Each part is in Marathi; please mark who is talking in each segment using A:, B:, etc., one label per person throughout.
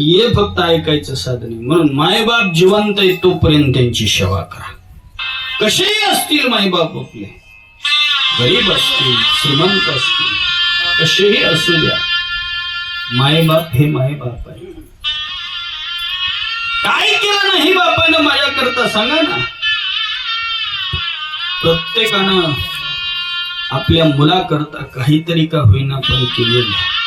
A: हे फक्त ऐकायचं साधन आहे. म्हणून मायबाप जिवंत आहे तोपर्यंत त्यांची सेवा करा. कसेही असतील मायबाप आपले? गरीब असतील श्रीमंत असतील कसेही असू द्या. मायबाप हे मायबाप आहे. काय केलं नाही बापानं माझ्या करता सांगा ना. प्रत्येकानं आपल्या मुलाकरता काहीतरी का होईना पण केलेलं आहे.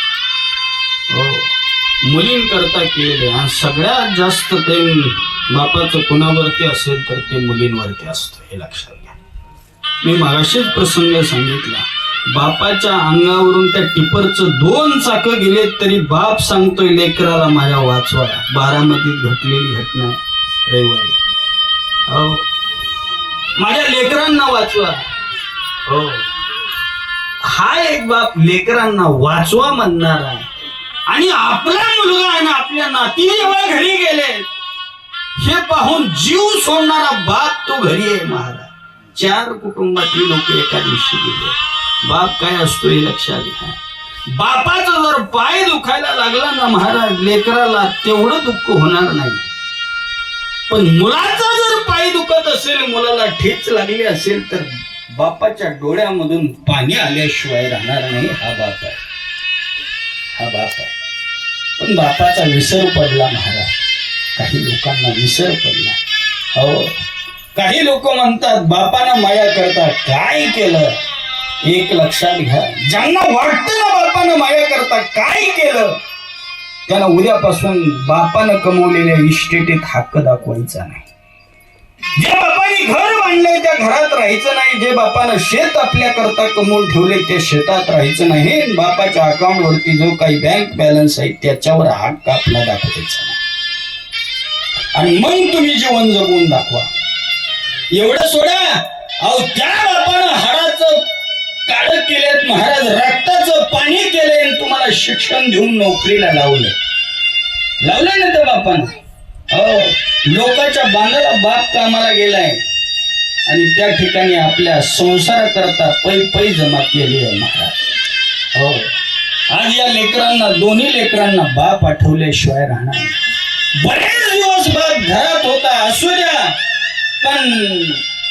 A: मुलींकरता केलेले आणि सगळ्यात जास्त प्रेम बापाचं कुणावरती असेल तर ते मुलींवरती असतं हे लक्षात घ्या. मी मागाशीच प्रसंग सांगितला. बापाच्या अंगावरून त्या टिपरचं दोन चाक गेले तरी बाप सांगतोय लेकराला माझ्या वाचवा. बारामतीत घटलेली घटना रविवारी. हो माझ्या लेकरांना वाचवा. हो हा एक बाप लेकरांना वाचवा म्हणणार आहे. आणि आपला मुलगा आणि आपल्या नाती जेव्हा घरी गेले. हे पाहून जीव सोडणारा बाप तो घरी आहे महाराज. चार कुटुंबातली लोक एका दिवशी गेले. बाप काय असतो हे लक्षात घ्या. बापाचा जर पाय दुखायला लागला ना महाराज लेकराला तेवढं दुःख होणार नाही. पण मुलाचा जर पाय दुखत असेल मुलाला ठेच लागली असेल तर बापाच्या डोळ्यामधून पाणी आल्याशिवाय राहणार नाही हा बाप आहे. हा बाप आहे. पण बापाचा विसर पडला महाराज. काही लोकांना विसर पडला. हो. काही लोक म्हणतात बापानं माया करता काय केलं? एक लक्षात घ्या. ज्यांना वाटतं ना बापानं माया करता काय केलं? त्यांना उद्यापासून बापानं कमवलेल्या इस्टेटीत हक्क दाखवायचा नाही. जे बापाने घर बांधलंय त्या घरात राहायचं नाही जे बापानं शेत आपल्या करता कमवून ठेवले त्या शेतात राहायचं नाही. बापाच्या अकाउंट वरती जो काही बँक बॅलन्स आहे त्याच्यावर हक्क आपला दाखवायचा नाही. आणि मग तुम्ही जीवन जगून दाखवा. एवढं सोडा. अहो त्या बापानं हाडाचं काळ केलेत महाराज रक्ताचं पाणी केलंय आणि तुम्हाला शिक्षण देऊन नोकरीला लावलंय. लावलंय ना त्या बापानं? हो लोकांच्या बांधाला बाप कामाला गेलाय. आणि त्या ठिकाणी आपल्या संसाराकरता पै पै जमा केली आहे महाराज. हो. आज या लेकरांना दोन्ही लेकरांना बाप आठवल्याशिवाय राहणार बरेच दिवस बाप घरात होता असू द्या. पण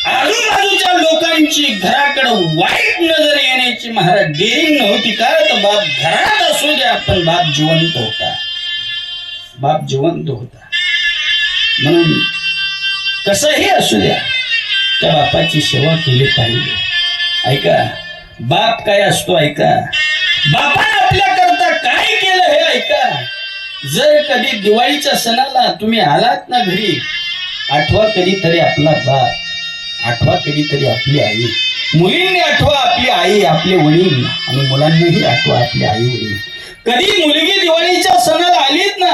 A: आजूबाजूच्या लोकांची घराकडे वाईट नजर येण्याची महाराज देरी नव्हती. का तर बाप घरात असू द्या पण बाप जिवंत होता. बाप जिवंत होता. म्हणून कसंही असू द्या त्या बापाची सेवा केली पाहिजे. ऐका बाप काय असतो ऐका. बापाने आपल्याकरता काय केलं हे ऐका. जर कधी दिवाळीच्या सणाला तुम्ही आलात ना घरी आठवा कधीतरी आपला बाप आठवा कधीतरी आपली आई मुलींनी आठवा आपली आई आपले वडील आणि मुलांनीही आठवा आपले आई वडील. कधी मुलगी दिवाळीच्या सणाला आलीत ना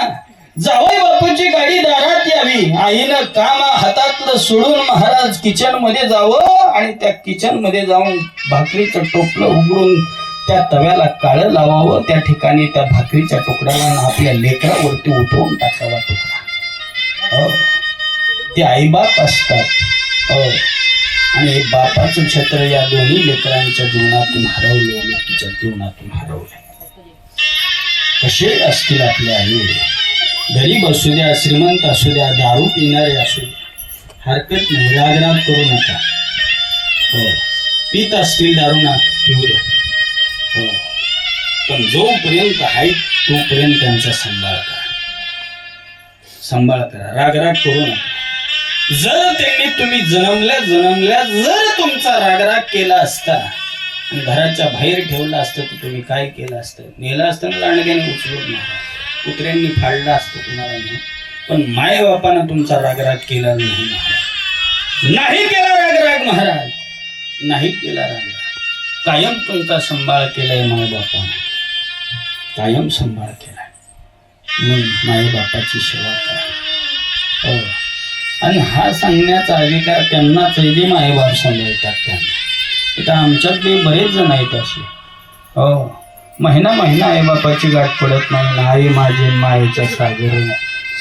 A: जावई बापूची गाडी दारात करावी आईनं काम हातातलं सोडून महाराज किचनमध्ये जावं आणि त्या किचनमध्ये जाऊन भाकरीचं टोपलं उघडून त्या तव्याला काळं लावावं. त्या ठिकाणी त्या भाकरीच्या टोकड्याला आपल्या लेकरावरती उठवून टाकावा तुकडा. हो. ते आईबाप असतात. हो. आणि हे बापाचं छत्र या दोन्ही लेकरांच्या जीवनातून हरवले लेकीच्या जीवनातून हरवले. कसे असतील आपले आई? गरीब असू द्या श्रीमंत असू द्या दारू पिणारे असू द्या हरकत नाही रागराग करू नका. हो. पित असतील दारू ना पिऊ द्या. हो. पण जोपर्यंत आहे तोपर्यंत त्यांचा सांभाळ करा. सांभाळ करा. रागराग करू नका. जर त्यांनी तुम्ही जन्मल्या जन्मल्या जर तुमचा रागराग केला असता आणि घराच्या बाहेर ठेवलं असतं तर तुम्ही काय केलं असतं? नेलं असतं ना लांडग्याने उचलून नाही कुत्र्यांनी फाडला असतो तुम्हाला नाही. पण माय बापानं तुमचा रागराग केला नाही महाराज. नाही केला रागराग महाराज. नाही केला रागराग. कायम तुमचा सांभाळ केलाय माय बापानं. कायम सांभाळ केलाय. म्हणून माय बापाची सेवा करा. हो. आणि हा सांगण्याचा अधिकार त्यांनाच आहे जे मायबाप सांभाळतात त्यांना. इथं आमच्यात बरेच जण आहेत असे. हो. महिना महिना आई बापाची गाठ पडत नाही. ना आई माझे मायेचा सागर.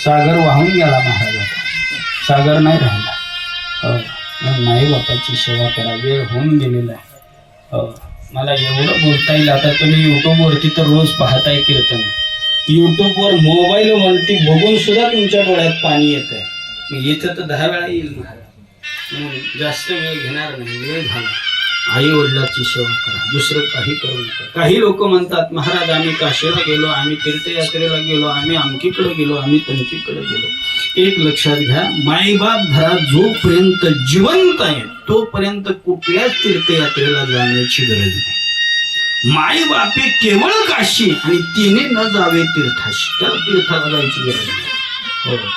A: सागर वाहून गेला महाराजाचा सागर नाही राहिला. हो आई बापाची सेवा करा वेळ होऊन गेलेला आहे. हो मला एवढं बोलता येईल. आता तुम्ही युट्यूबवरती तर रोज पाहताय कीर्तन. युट्यूबवर मोबाईल वरती बघून सुद्धा तुमच्या डोळ्यात पाणी येत आहे मी इथं तर दहा वेळा येईल महाराज. म्हणून जास्त वेळ घेणार नाही. वेळ झाला आई वडिलाची सेवा करा. दुसरं काही करू नका. काही लोक म्हणतात महाराज आम्ही काशीला गेलो आम्ही तीर्थयात्रेला गेलो. आम्ही अमकीकडे गेलो. आम्ही तमकीकडे गेलो. एक लक्षात घ्या माईबाप घरात जोपर्यंत जिवंत आहे तोपर्यंत कुठल्याच तीर्थयात्रेला जाण्याची गरज नाही. माई बापे केवळ काशी आणि तिने न जावे तीर्थाशी त्या तीर्थाला जायची गरज नाही. हो.